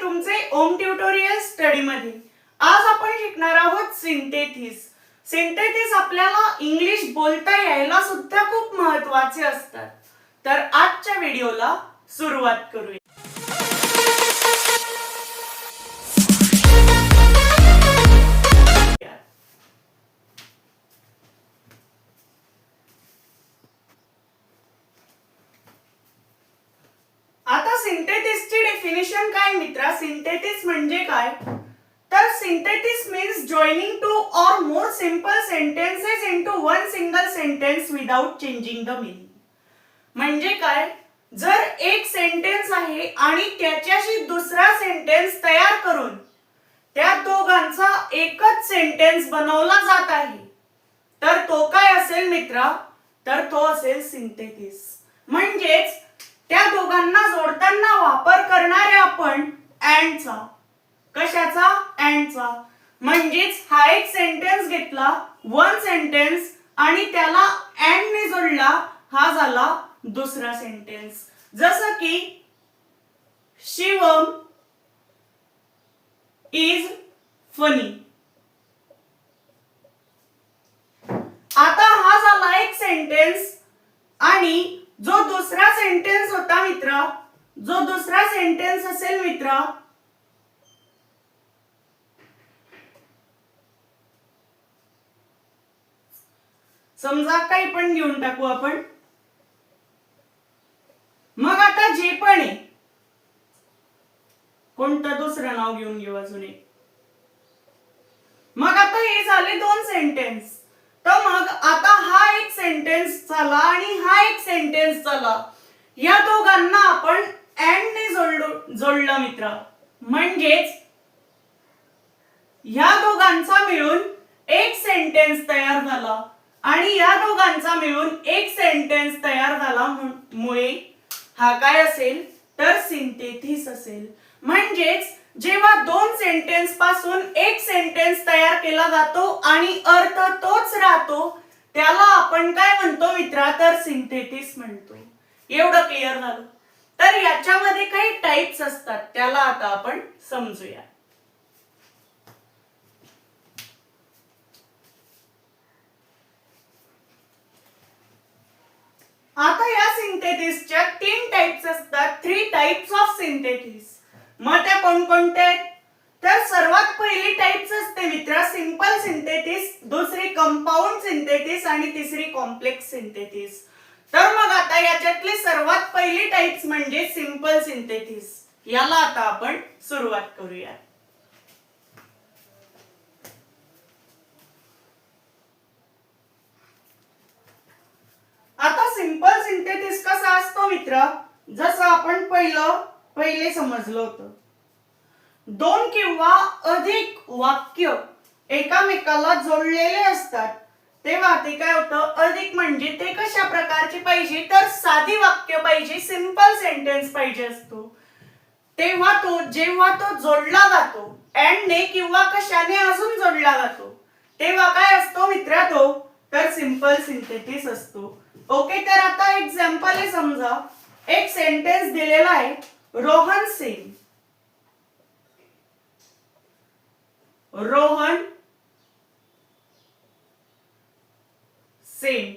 तुमचे ओम tutorial study मध्ये आज आपण शिकणार आहोत सिंथेथिस सिंथेथिस आपल्याला इंग्लिश बोलता यायला सुद्धा खूप महत्त्वाचे असतात. तर आजच्या व्हिडिओला सुरुवात करूया. क्वेश्चन काय मित्रा? सिंथेथिस म्हणजे काय? तर synthesis means joining two or more simple sentences into one single sentence without changing the meaning म्हणजे काय? जर एक सेंटेन्स आहे आणि त्याच्याशी दुसरा सेंटेन्स तयार करून त्या दोघांचा एकच सेंटेन्स बनवला जात आहे तर तो काय असेल मित्र? तर तो असेल सिंथेथिस म्हणजेच त्या दोघांना जोड वापर करणारे आपण अँडचा कशाचा अँडचा म्हणजेच हा एक सेंटेन्स घेतला वन सेंटेन्स आणि त्याला अँडने जोडला हा झाला दुसरा सेंटेन्स जसं की शिवम इज फनी आता हा झाला एक सेंटेन्स आणि जो दुसरा सेंटेन्स होता मित्र जो दुसरा सेंटेन्स असेल मित्र समजा काही पण घेऊन टाकू आपण. मग आता जे पण आहे कोणतं दुसरं नाव घेऊन घेऊ अजून एक? मग आता हे झाले दोन सेंटेन्स तर मग आता हा एक सेंटेन्स झाला आणि हा एक सेंटेन्स झाला. या दोघांना आपण अँड ने जोडलो जोडलं मित्र. म्हणजेच ह्या दोघांचा मिळून एक सेंटेन्स तयार झाला. आणि या दोघांचा मिळून एक सेंटेन्स तयार झाला मुळे. हा काय असेल? तर सिंथेथिस असेल. म्हणजेच जेव्हा दोन सेंटेन्सपासून एक सेंटेन्स तयार केला जातो आणि अर्थ तोच राहतो त्याला आपण काय म्हणतो मित्रा? तर सिंथेथिस म्हणतो. एवढं क्लिअर झालं. तर याच्यामध्ये काही टाइप्स असतात त्याला आता आपण समजूया. आता या सिंथेथिसच्या तीन टाइप्स असतात. थ्री टाइप्स ऑफ सिंथेथिस मग त्या कोणकोणत्या आहेत? तर सर्वात पहिली टाइप्स असते मित्र सिंपल सिंथेटिस दुसरी कंपाऊंड सिंथेथिस आणि तिसरी कॉम्प्लेक्स सिंथेथिस तर मग आता याच्यातली सर्वात पहिली टाइप्स म्हणजे सिंपल सिंथेथिस याला आता आपण सुरुवात करूया आता सिंपल सिंथेथिस कसा असतो मित्र? जसं आपण पहिलं पहिले समजलं होतं. दोन किंवा अधिक वाक्य एकामेकाला जोडलेले असतात. तेव्हा ते काय होतं? अधिक म्हणजे ते कशा प्रकारची पाहिजे? तर साधी वाक्य पाहिजे सिंपल सेंटेन्स पाहिजे असतो. तेव्हा तो जेव्हा तो जोडला जातो अँडने किंवा कशाने अजून जोडला जातो तेव्हा काय असतो मित्र तो? तर सिंपल सिंथेटिस असतो. ओके तर आता एक्झाम्पल आहे समजा. एक सेंटेन्स दिलेला आहे रोहन सिंग. रोहन सेम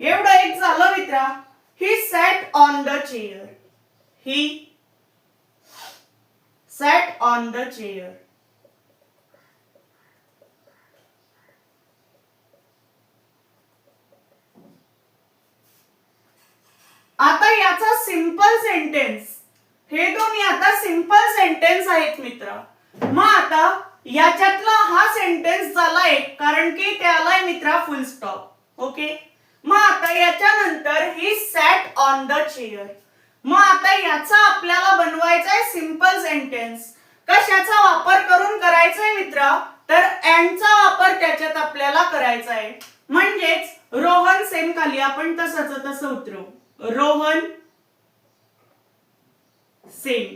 एवढं एक झालं मित्रा. He sat on the chair he sat on the chair आता याचा सिंपल सेंटेन्स हे दोन्ही आता सिंपल सेंटेन्स आहेत मित्र. मग आता याच्यातला हा सेंटेन्स झाला एक कारण की त्याला मित्रा फुल स्टॉप ओके मग आता याच्यानंतर he sat on the chair मग आता याचा आपल्याला बनवायचा आहे सिंपल सेंटेन्स कशाचा वापर करून करायचा आहे मित्रा? तर अँडचा वापर त्याच्यात आपल्याला करायचा आहे म्हणजेच रोहन सेम खाली आपण तसंच तसं उतरवू रोहन सेम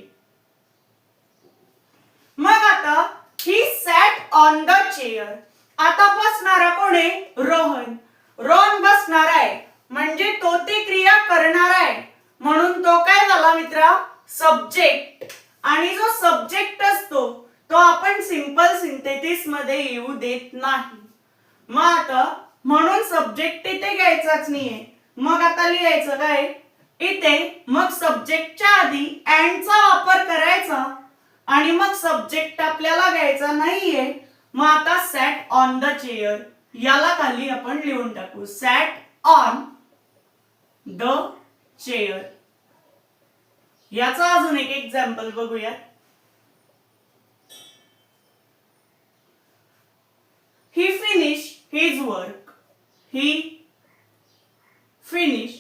मग आता he sat on the chair आता बसणारा कोण आहे? रोहन. रोहन बसणार आहे. म्हणजे तो ती क्रिया करणार आहे. म्हणून तो काय झाला मित्रा? सब्जेक्ट आणि जो सब्जेक्ट असतो तो आपण सिंपल सिंथेटिसमध्ये येऊ देत नाही. मग आता म्हणून सब्जेक्ट तिथे घ्यायचाच नाहीये. मग आता लिहायचं काय? इथे मग सब्जेक्टच्या आधी अँडचा वापर करायचा आणि मग सब्जेक्ट आपल्याला घ्यायचा नाहीये मग आता सॅट ऑन द चेअर याला खाली आपण लिहून टाकू. सॅट ऑन द चेअर याचा अजून एक एक्झाम्पल बघूया he finish his work he finish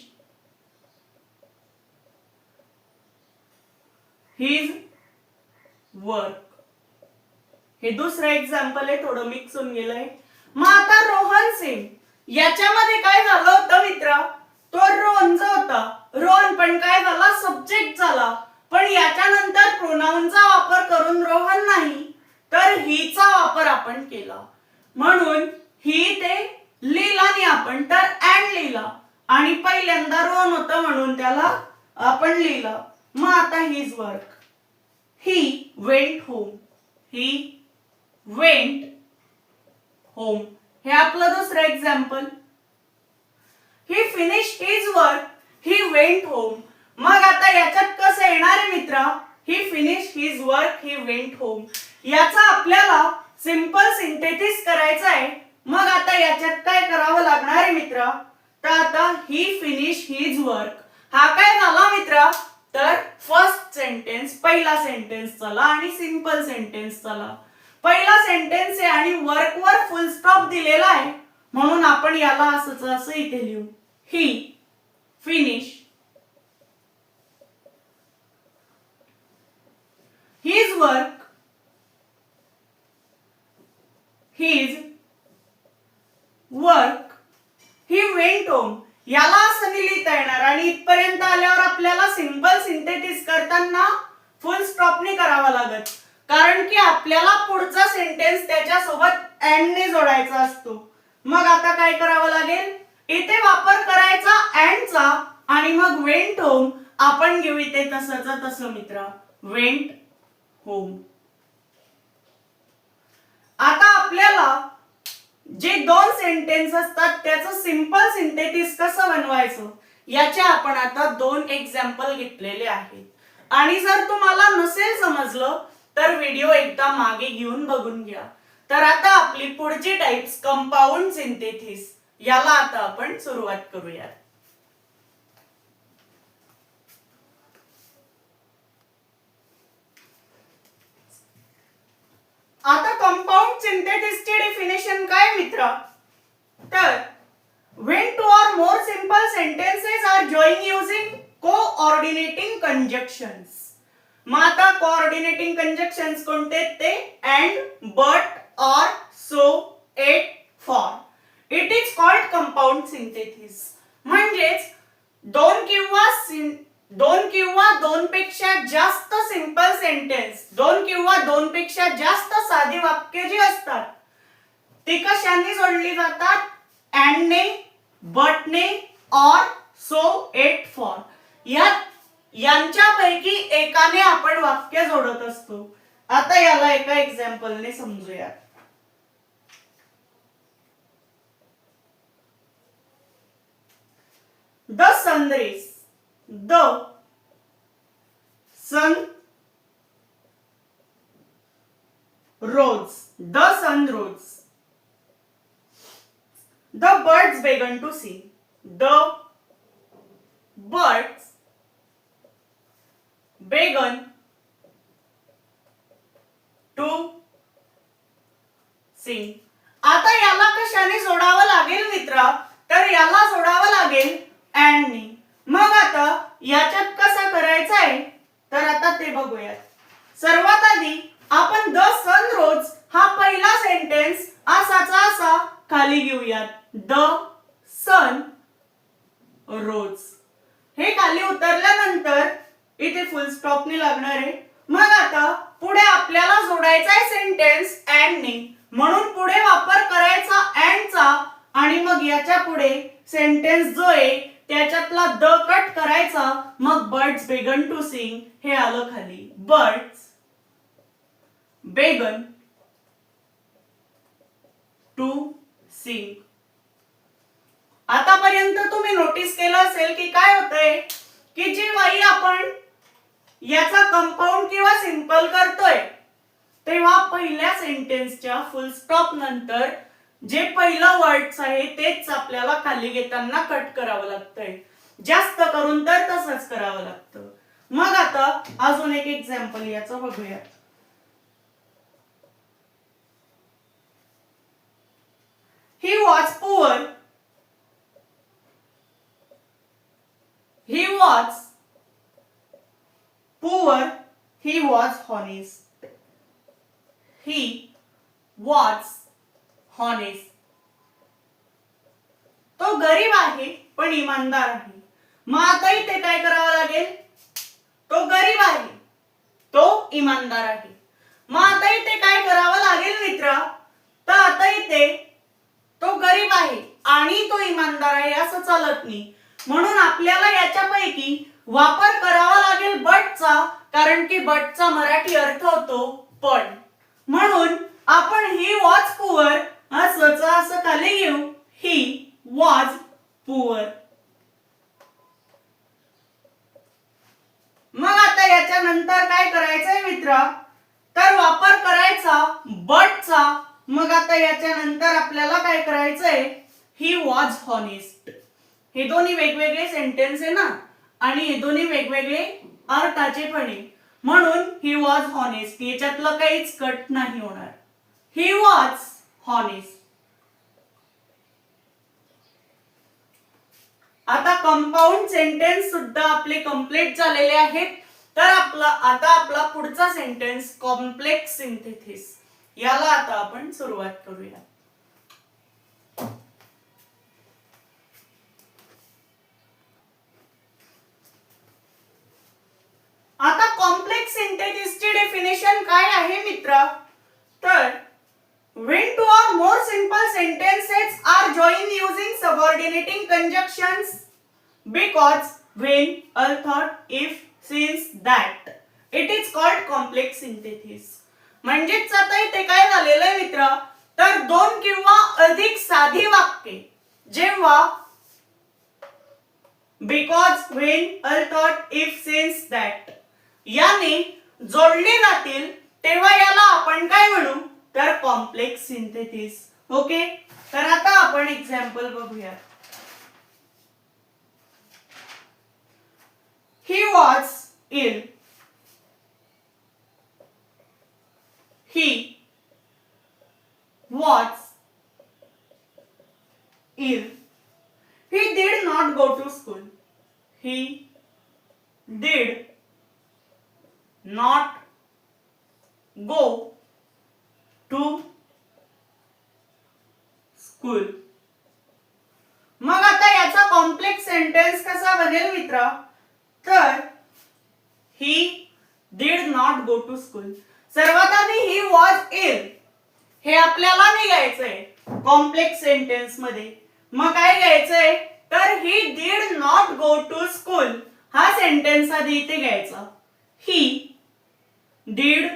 his work हे दुसरं एक्झाम्पल आहे थोडं मिक्स होऊन गेलंय. मग आता रोहन सिंग याच्यामध्ये काय झालं होतं मित्र? तो रोहन जो होता. रोहन पण काय झाला? सब्जेक्ट झाला. पण याच्यानंतर प्रोनाऊनचा वापर करून रोहन नाही तर हीचा वापर आपण केला. म्हणून ही ते लिहिला नाही आपण तर अँड लिहिला आणि पहिल्यांदा रोहन होतं म्हणून त्याला आपण लिहिलं. मग आता his work he went home he went home हे आपलं दुसरं example he finish his work he went home मग आता याच्यात कसं येणार आहे he finish his work he went home याचा आपल्याला सिंपल सिंथेसिस करायचं आहे. मग आता याच्यात काय करावं लागणार आहे मित्र? तर आता ही फिनिश हिज वर्क हा काय झाला मित्रा? तर फर्स्ट सेंटेन्स पहिला सेंटेन्स चला आणि सिंपल सेंटेन्स चला. पहिला सेंटेन्स आहे आणि वर्क वर फुल स्टॉप दिलेला आहे. म्हणून आपण याला असं असं इथे लिहू. He finish his work his work he went home याला असं नाही लिहिता येणार आणि इथपर्यंत आल्यावर आपल्याला सिंपल सिंथेटिस करताना फुल स्टॉपने करावा लागत कारण की आपल्याला पुढचा सेंटेन्स त्याच्यासोबत अँडने जोडायचा असतो मग आता काय करावं लागेल इथे वापर करायचा अँडचा आणि मग वेंट होम आपण घेऊ इथे तसंच. तसं मित्र वेंट होम आता आपल्याला जे दोन सेंटेन्स असतात त्याचं सिंपल सिंथेटिस कसं बनवायचं याचे आपण आता दोन एक्झाम्पल घेतलेले आहेत. आणि जर तुम्हाला नसेल समजलं तर व्हिडिओ एकदा मागे घेऊन बघून घ्या. तर आता आपली पुढची टाइप्स कंपाऊंड सिंथेथिस याला आता आपण सुरुवात करूयात आता कंपाऊंड सिंथेटिसची डेफिनेशन काय मित्र तर when two or more simple sentences are joined using कंजक्शन्स मग आता कोऑर्डिनेटिंग कंजक्शन्स कोणते? ते and but or so yet for it is called compound synthesis म्हणजेच दोन किंवा दोन किंवा दोन पेक्षा जास्त सिंपल सेंटेन्स दोन किंवा दोन पेक्षा जास्त साधी वाक्य जी असतात ती कशाने जोडली जातात? एंड ने बट ने ऑर सो एट फॉर या यांच्यापैकी एकाने आपण वाक्य जोडत असतो. आता याला एका एक्झाम्पलने समजूया. The sun rose the sun rose the sun rose. The birds began to see. The birds began to sing. आता याला कशाने जोडावं लागेल मित्रा? तर याला जोडावं लागेल अँडने मग आता याच्यात कसा करायचा आहे तर आता ते बघूयात सर्वात आधी आपण द सन रोज हा पहिला सेंटेन्स असाचा असा खाली घेऊयात द सन रोज हे खाली उतरल्यानंतर इथे फुल स्टॉपने लागणार आहे मग आता पुढे आपल्याला जोडायचा आहे सेंटेन्स अँडने म्हणून पुढे वापर करायचा अँडचा आणि मग याच्यापुढे सेंटेन्स जो आहे त्याच्यातला द कट करायचा मग बर्ड्स बेगन टू सिंग हे आलं खाली. Birds began to sing. आतापर्यंत तुम्ही नोटीस केलं असेल की काय होतंय? की जी वाई आपण याचा कंपाऊंड किंवा सिंपल करतोय तेव्हा पहिल्या सेंटेन्सच्या फुल स्टॉप नंतर जे पहिलं वर्ड्स आहे तेच आपल्याला खाली घेताना कट करावं लागतंय. जास्त करून तर तसंच करावं लागतं. मग आता अजून एक एक्झाम्पल याचं बघूया he was poor he was poor he was honest he was honest तो गरीब आहे पण इमानदार आहे. मग आताही ते काय करावं लागेल? तो गरीब आहे तो इमानदार आहे. मग आता इथे काय करावं लागेल मित्र? तर आता इथे तो गरीब आहे आणि तो इमानदार आहे असं चालत नाही. म्हणून आपल्याला याच्यापैकी वापर करावा लागेल बटचा कारण की बटचा मराठी अर्थ होतो पण. म्हणून आपण ही वॉच कुवर हा असंच असं खाली घेऊ? ही वॉज पुअर मग आता याच्या नंतर काय करायचंय मित्र? तर वापर करायचा बटचा. मग आता याच्या नंतर आपल्याला काय करायचंय? ही वॉज हॉनेस्ट हे दोन्ही वेगवेगळे सेंटेन्स आहे ना? आणि हे दोन्ही वेगवेगळे अर्थाचे पण आहे. म्हणून ही वॉज हॉनेस्ट याच्यातलं काहीच कट नाही होणार. ही वॉज हॉनिस आता कंपाऊंड सेंटेन्स सुद्धा आपले कंप्लीट झालेले आहेत. तर आपला आता आपला पुढचा सेंटेन्स कॉम्प्लेक्स सिंथेथिस याला आता आपण सुरुवात करूया आता कॉम्प्लेक्स सिंथेसिसची डेफिनेशन काय आहे मित्र तर when two or more simple sentences are joined using subordinating conjunctions because when although if since that it is called complex synthesis म्हणजेच आता इथे काय झालेलं आहे मित्र तर दोन किंवा अधिक साधी वाक्ये जेव्हा because when although if since that याने जोडले जातील तेव्हा याला आपण काय म्हणू तर कॉम्प्लेक्स सिंथेसिस ओके? तर आता आपण एक्झाम्पल बघूया. He was ill he was ill he did not go to school he did not go to school. मग आता याचा कॉम्प्लेक्स सेंटेन्स कसा बनेल मित्र? तर he did not go to school सर्वात आधी ही वॉज इल हे आपल्याला निघायचंय कॉम्प्लेक्स सेंटेन्समध्ये. मग काय घ्यायचंय? तर he did not go to school हा सेंटेन्स आधी इथे घ्यायचा. He did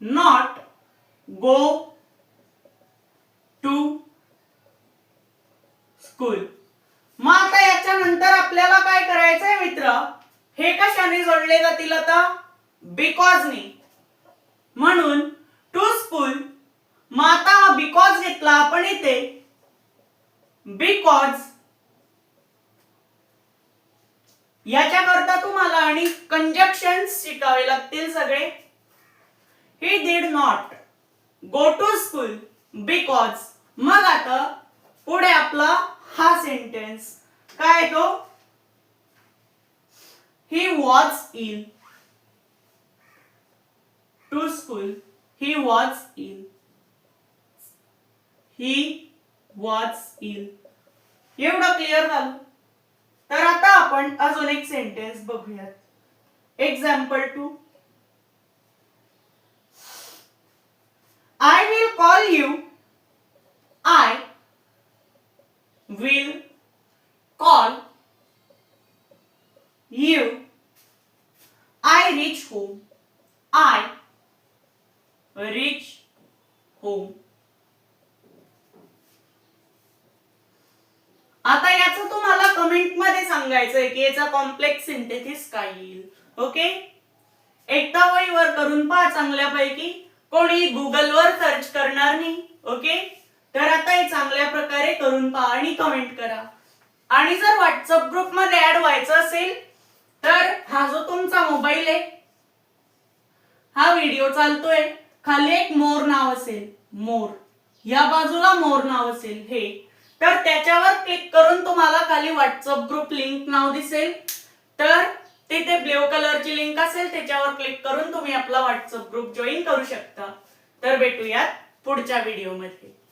not go to school मग आता याच्या नंतर आपल्याला काय करायचंय मित्र? हे कशाने जोडले जातील आता बिकॉजनी म्हणून टू स्कूल मग आता हा बिकॉज घेतला आपण इथे. बिकॉज याच्याकरता तुम्हाला आणि कंजक्शन शिकावे लागतील सगळे. He did not go to school because मग आता पुढे आपला हा सेंटेन्स काय तो? He was ill to school he was ill he was ill एवढं क्लिअर झालं. तर आता आपण अजून एक सेंटेन्स बघूयात. Example two I will call you I will call you I reach home I reach home आता याचं तुम्हाला कमेंटमध्ये सांगायचंय की याचा कॉम्प्लेक्स सिंथेसिस काय येईल. ओके एकदा वहीवर करून पहा चांगल्यापैकी. कोणी गुगलवर सर्च करणार नाही. ओके तर आता हे चांगल्या प्रकारे करून पहा आणि कमेंट करा. आणि जर व्हॉट्सअप ग्रुपमध्ये ऍड व्हायचं असेल तर हा जो तुमचा मोबाईल आहे हा व्हिडिओ चालतोय. खाली एक मोर नाव असेल मोर. या बाजूला मोर नाव असेल हे. तर त्याच्यावर क्लिक करून तुम्हाला खाली व्हॉट्सअप ग्रुप लिंक नाव दिसेल. तर तिथे ब्ल्यू कलरची लिंक असेल त्याच्यावर क्लिक करून तुम्ही आपला व्हॉट्सअप ग्रुप जॉईन करू शकता. तर भेटूयात पुढच्या व्हिडिओमध्ये